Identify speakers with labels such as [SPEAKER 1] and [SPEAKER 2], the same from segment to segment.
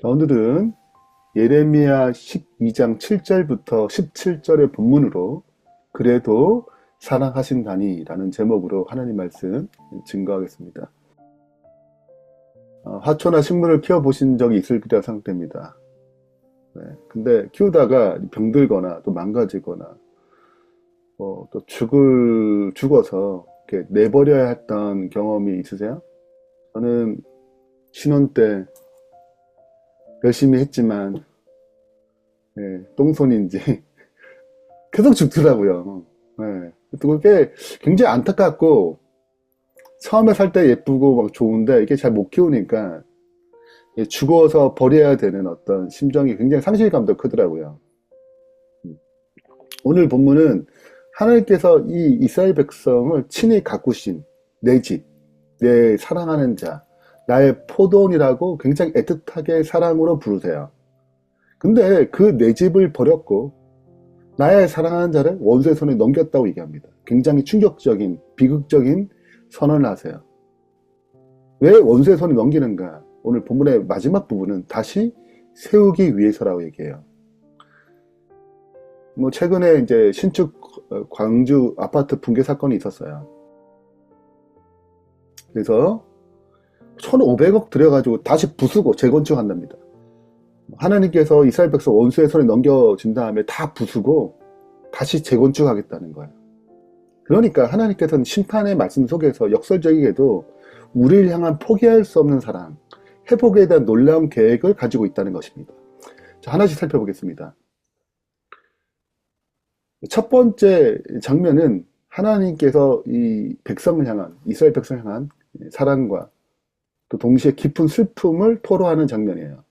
[SPEAKER 1] 자, 오늘은 예레미야 12장 7절부터 17절의 본문으로 그래도 사랑하신다니 라는 제목으로 하나님 말씀 증거하겠습니다. 어, 화초나 식물을 키워보신 적이 있을 거라 생각됩니다. 네, 근데 키우다가 병들거나 또 망가지거나 어, 또 죽을, 죽어서 이렇게 내버려야 했던 경험이 있으세요? 저는 신혼 때 열심히 했지만 예, 똥손인지 계속 죽더라고요. 예, 또 그게 굉장히 안타깝고 처음에 살 때 예쁘고 막 좋은데 이게 잘 못 키우니까 예, 죽어서 버려야 되는 어떤 심정이 굉장히 상실감도 크더라고요. 음. 오늘 본문은 하나님께서 이 이스라엘 백성을 친히 가꾸신 내 집, 내 사랑하는 자, 나의 포도원이라고 굉장히 애틋하게 사랑으로 부르세요. 근데 그 내 집을 버렸고 나의 사랑하는 자를 원수의 손에 넘겼다고 얘기합니다. 굉장히 충격적인 비극적인 선언을 하세요. 왜 원수의 손에 넘기는가? 오늘 본문의 마지막 부분은 다시 세우기 위해서라고 얘기해요. 뭐 최근에 이제 신축 광주 아파트 붕괴 사건이 있었어요. 그래서 1,500억 들여가지고 다시 부수고 재건축한답니다. 하나님께서 이스라엘 백성 원수의 손에 넘겨준 다음에 다 부수고 다시 재건축하겠다는 거예요. 그러니까 하나님께서는 심판의 말씀 속에서 역설적이게도 우리를 향한 포기할 수 없는 사랑, 회복에 대한 놀라운 계획을 가지고 있다는 것입니다. 자, 하나씩 살펴보겠습니다. 첫 번째 장면은 하나님께서 이 백성을 향한, 이스라엘 백성을 향한 사랑과 또 동시에 깊은 슬픔을 토로하는 장면이에요.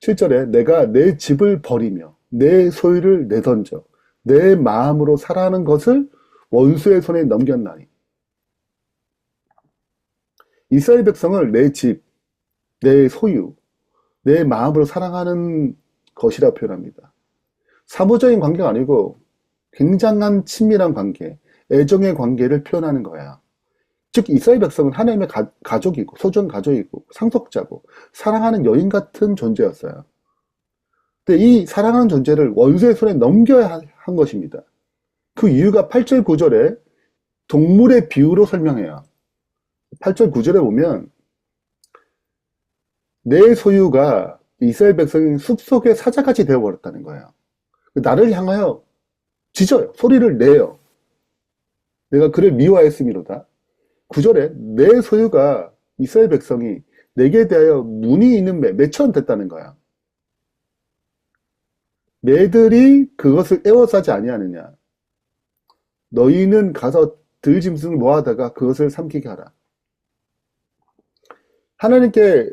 [SPEAKER 1] 7절에 내가 내 집을 버리며 내 소유를 내던져 내 마음으로 사랑하는 것을 원수의 손에 넘겼나니 이스라엘 백성을 내 집, 내 소유, 내 마음으로 사랑하는 것이라 표현합니다. 사무적인 관계가 아니고 굉장한 친밀한 관계, 애정의 관계를 표현하는 거야. 즉 이스라엘 백성은 하나님의 가, 족이고 소중 가족이고 상속자고 사랑하는 여인 같은 존재였어요. 근데 이 사랑하는 존재를 원수의 손에 넘겨야 한 것입니다. 그 이유가 8절 9절에 동물의 비유로 설명해요. 8절 9절에 보면 내 소유가 이스라엘 백성인 숲속의 사자같이 되어버렸다는 거예요. 나를 향하여 짖어요. 소리를 내요. 내가 그를 미워하였음이로다. 9절에 내 소유가 이스라엘 백성이 내게 대하여 문이 있는 매, 매처럼 됐다는 거야. 매들이 그것을 애워싸지 아니하느냐. 너희는 가서 들짐승을 모아다가 그것을 삼키게 하라. 하나님께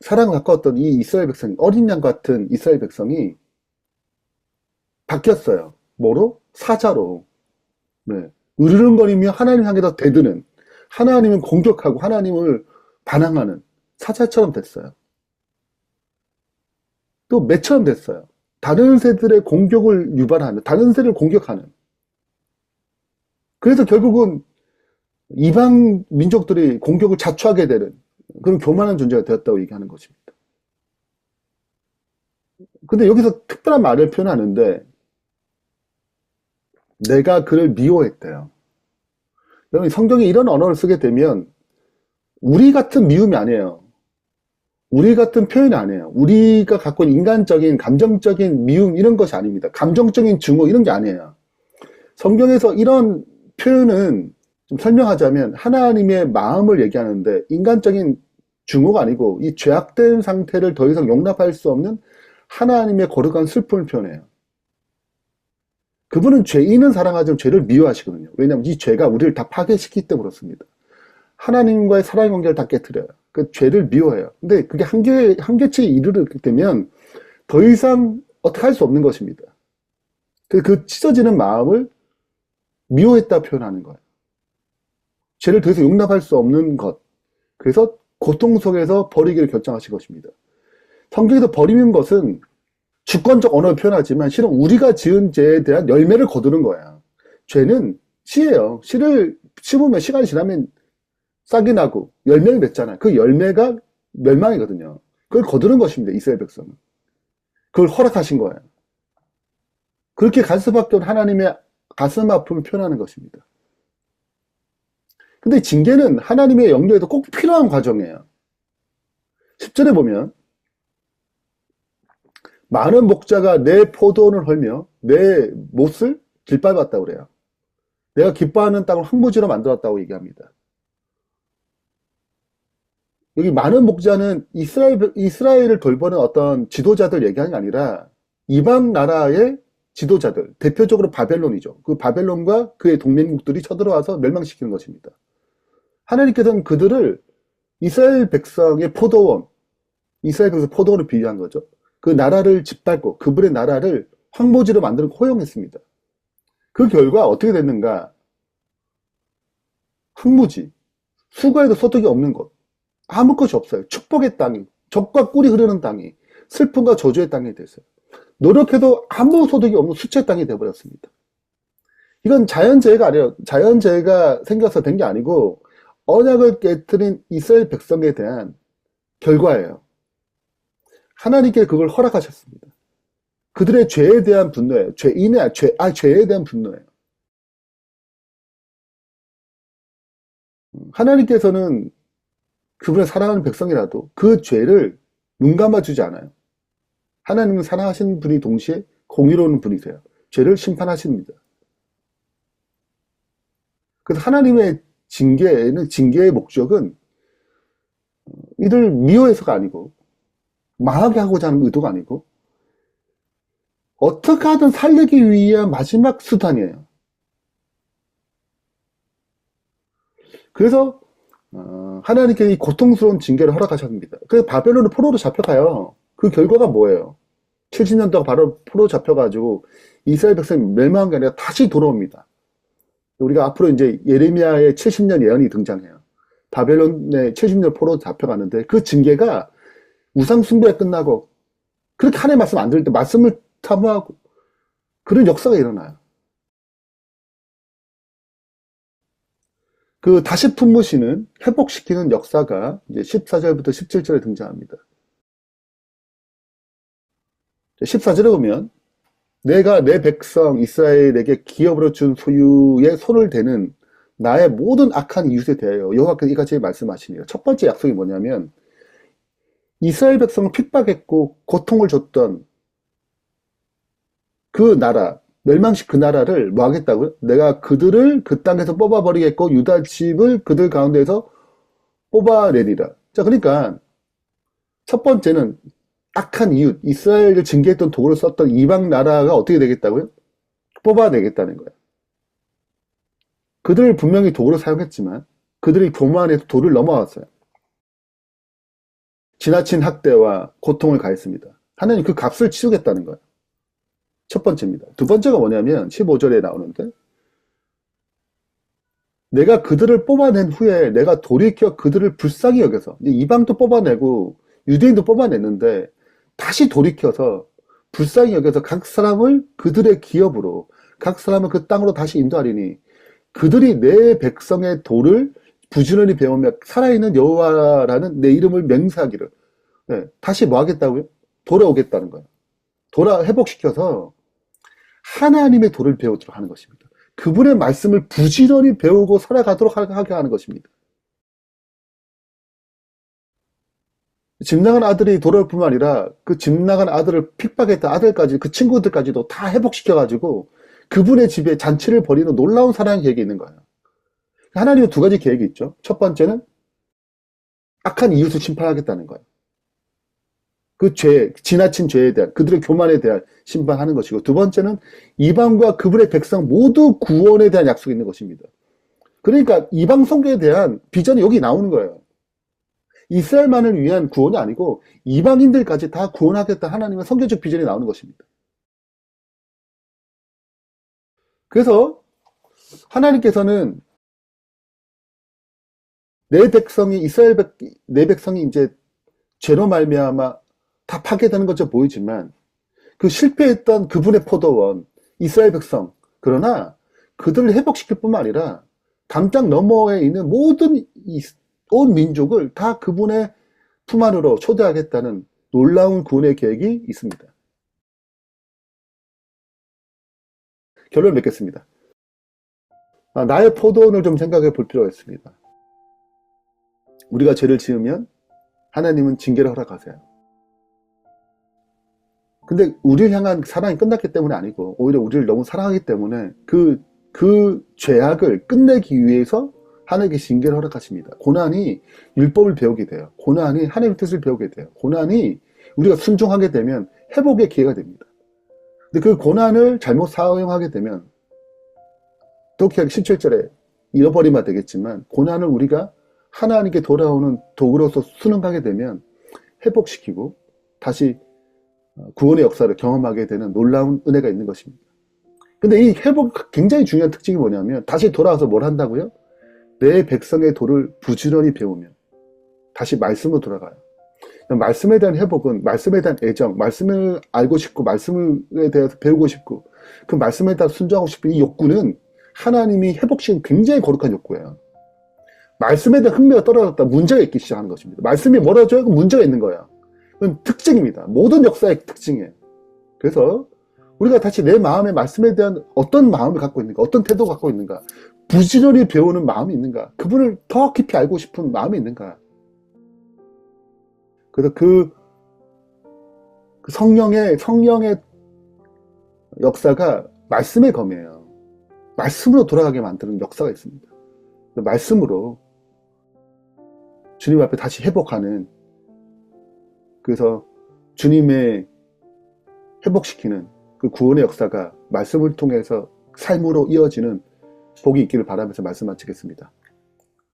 [SPEAKER 1] 사랑을 가까웠던 이 이스라엘 백성, 어린 양 같은 이스라엘 백성이 바뀌었어요. 뭐로? 사자로. 네. 으르렁거리며 하나님 향해서 대드는 하나님을 공격하고 하나님을 반항하는 사자처럼 됐어요. 또 매처럼 됐어요. 다른 새들의 공격을 유발하는, 다른 새를 공격하는. 그래서 결국은 이방 민족들이 공격을 자초하게 되는 그런 교만한 존재가 되었다고 얘기하는 것입니다. 근데 여기서 특별한 말을 표현하는데 내가 그를 미워했대요. 여러분 성경에 이런 언어를 쓰게 되면 우리 같은 미움이 아니에요. 우리 같은 표현이 아니에요. 우리가 갖고 있는 인간적인 감정적인 미움 이런 것이 아닙니다. 감정적인 증오 이런 게 아니에요. 성경에서 이런 표현은 좀 설명하자면 하나님의 마음을 얘기하는데 인간적인 증오가 아니고 이 죄악된 상태를 더 이상 용납할 수 없는 하나님의 거룩한 슬픔을 표현해요. 그분은 죄인은 사랑하지만 죄를 미워하시거든요. 왜냐하면 이 죄가 우리를 다 파괴시키기 때문에 그렇습니다. 하나님과의 사랑의 관계를 다 깨뜨려요. 그 죄를 미워해요. 근데 그게 한계, 한계치에 이르게 되면 더 이상 어떻게 할 수 없는 것입니다. 그, 그 찢어지는 마음을 미워했다 표현하는 거예요. 죄를 더 이상 용납할 수 없는 것. 그래서 고통 속에서 버리기를 결정하신 것입니다. 성경에서 버리는 것은 주권적 언어를 표현하지만 실은 우리가 지은 죄에 대한 열매를 거두는 거야. 죄는 씨예요. 씨를 심으면 시간이 지나면 싹이 나고 열매를 맺잖아요. 그 열매가 멸망이거든요. 그걸 거두는 것입니다. 이스라엘 백성은. 그걸 허락하신 거예요. 그렇게 갈 수밖에 없는 하나님의 가슴 아픔을 표현하는 것입니다. 근데 징계는 하나님의 영역에도 꼭 필요한 과정이에요. 10절에 보면 많은 목자가 내 포도원을 헐며 내 못을 길밟았다고 그래요. 내가 기뻐하는 땅을 황무지로 만들었다고 얘기합니다. 여기 많은 목자는 이스라엘, 이스라엘을 돌보는 어떤 지도자들 얘기하는 게 아니라 이방 나라의 지도자들, 대표적으로 바벨론이죠. 그 바벨론과 그의 동맹국들이 쳐들어와서 멸망시키는 것입니다. 하나님께서는 그들을 이스라엘 백성의 포도원, 이스라엘 백성 포도원을 비유한 거죠. 그 나라를 짓밟고 그분의 나라를 황무지로 만드는 호용했습니다. 그 결과 어떻게 됐는가? 황무지, 수고해도 소득이 없는 곳, 아무 것이 없어요. 축복의 땅이, 적과 꿀이 흐르는 땅이, 슬픔과 저주의 땅이 됐어요. 노력해도 아무 소득이 없는 수채 땅이 되어버렸습니다. 이건 자연재해가 아니에요. 자연재해가 생겨서 된 게 아니고 언약을 깨뜨린 이스라엘 백성에 대한 결과예요. 하나님께 그걸 허락하셨습니다. 그들의 죄에 대한 분노예요. 죄인의 죄, 아 죄에 대한 분노예요. 하나님께서는 그분을 사랑하는 백성이라도 그 죄를 눈 감아주지 않아요. 하나님은 사랑하시는 분이 동시에 공의로운 분이세요. 죄를 심판하십니다. 그래서 하나님의 징계는 징계의 목적은 이들 미워해서가 아니고 망하게 하고자 하는 의도가 아니고 어떻게 하든 살리기 위한 마지막 수단이에요. 그래서 어, 하나님께 이 고통스러운 징계를 허락하셨습니다. 그래서 바벨론은 포로로 잡혀가요. 그 결과가 뭐예요? 70년 동안 바로 포로 잡혀가지고 이스라엘 백성이 멸망한 게 아니라 다시 돌아옵니다. 우리가 앞으로 이제 예레미야의 70년 예언이 등장해요. 바벨론의 70년 포로 잡혀가는데 그 징계가 우상 숭배가 끝나고 그렇게 하나님 말씀 안 들을 때 말씀을 탐구하고 그런 역사가 일어나요. 그 다시 품으시는 회복시키는 역사가 이제 14절부터 17절에 등장합니다. 14절에 보면 내가 내 백성 이스라엘에게 기업으로 준 소유의 손을 대는 나의 모든 악한 이웃에 대하여 여호와께서 이같이 말씀하시니라. 첫 번째 약속이 뭐냐면 이스라엘 백성을 핍박했고 고통을 줬던 그 나라 멸망시 그 나라를 뭐 하겠다고요? 내가 그들을 그 땅에서 뽑아버리겠고 유다 집을 그들 가운데에서 뽑아내리라. 자, 그러니까 첫 번째는 악한 이웃, 이스라엘을 징계했던 도구를 썼던 이방 나라가 어떻게 되겠다고요? 뽑아내겠다는 거예요. 그들을 분명히 도구를 사용했지만 그들이 교만해서 도를 넘어왔어요. 지나친 학대와 고통을 가했습니다. 하나님 그 값을 치르겠다는 거예요. 첫 번째입니다. 두 번째가 뭐냐면 15절에 나오는데 내가 그들을 뽑아낸 후에 내가 돌이켜 그들을 불쌍히 여겨서 이방도 뽑아내고 유대인도 뽑아냈는데 다시 돌이켜서 불쌍히 여겨서 각 사람을 그들의 기업으로 각 사람을 그 땅으로 다시 인도하리니 그들이 내 백성의 도를 부지런히 배우며 살아있는 여호와라는 내 이름을 맹세하기를 네, 다시 뭐 하겠다고요? 돌아오겠다는 거예요. 돌아 회복시켜서 하나님의 도를 배우도록 하는 것입니다. 그분의 말씀을 부지런히 배우고 살아가도록 하게 하는 것입니다. 집 나간 아들이 돌아올 뿐만 아니라 그 집 나간 아들을 핍박했던 아들까지 그 친구들까지도 다 회복시켜가지고 그분의 집에 잔치를 벌이는 놀라운 사랑의 계획이 있는 거예요. 하나님은 두 가지 계획이 있죠. 첫 번째는 악한 이웃을 심판하겠다는 거예요. 그 죄, 지나친 죄에 대한, 그들의 교만에 대한 심판하는 것이고, 두 번째는 이방과 그분의 백성 모두 구원에 대한 약속이 있는 것입니다. 그러니까 이방 성교에 대한 비전이 여기 나오는 거예요. 이스라엘만을 위한 구원이 아니고 이방인들까지 다 구원하겠다 하나님의 성경적 비전이 나오는 것입니다. 그래서 하나님께서는 내 백성이 이스라엘 백, 내 백성이 이제 죄로 말미암아 다 파괴되는 것처럼 보이지만 그 실패했던 그분의 포도원 이스라엘 백성 그러나 그들을 회복시킬 뿐만 아니라 담장 너머에 있는 모든 온 민족을 다 그분의 품 안으로 초대하겠다는 놀라운 구원의 계획이 있습니다. 결론을 맺겠습니다. 아, 나의 포도원을 좀 생각해 볼 필요가 있습니다. 우리가 죄를 지으면 하나님은 징계를 허락하세요. 근데 우리를 향한 사랑이 끝났기 때문에 아니고 오히려 우리를 너무 사랑하기 때문에 그, 그 죄악을 끝내기 위해서 하나님께 징계를 허락하십니다. 고난이 율법을 배우게 돼요. 고난이 하나님의 뜻을 배우게 돼요. 고난이 우리가 순종하게 되면 회복의 기회가 됩니다. 근데 그 고난을 잘못 사용하게 되면 독히 17절에 잃어버리면 되겠지만 고난을 우리가 하나님께 돌아오는 도구로서 수능하게 되면 회복시키고 다시 구원의 역사를 경험하게 되는 놀라운 은혜가 있는 것입니다. 근데 이 회복 굉장히 중요한 특징이 뭐냐면 다시 돌아와서 뭘 한다고요? 내 백성의 도를 부지런히 배우면 다시 말씀으로 돌아가요. 말씀에 대한 회복은 말씀에 대한 애정, 말씀을 알고 싶고 말씀에 대해서 배우고 싶고 그 말씀에 따라 순종하고 싶은 이 욕구는 하나님이 회복시킨 굉장히 거룩한 욕구예요. 말씀에 대한 흥미가 떨어졌다 문제가 있기 시작하는 것입니다. 말씀이 멀어져야 그 문제가 있는 거예요. 그건 특징입니다. 모든 역사의 특징이에요. 그래서 우리가 다시 내 마음의 말씀에 대한 어떤 마음을 갖고 있는가, 어떤 태도를 갖고 있는가, 부지런히 배우는 마음이 있는가, 그분을 더 깊이 알고 싶은 마음이 있는가. 그래서 그, 그 성령의, 성령의 역사가 말씀의 검이에요. 말씀으로 돌아가게 만드는 역사가 있습니다. 말씀으로 주님 앞에 다시 회복하는 그래서 주님의 회복시키는 그 구원의 역사가 말씀을 통해서 삶으로 이어지는 복이 있기를 바라면서 말씀 마치겠습니다.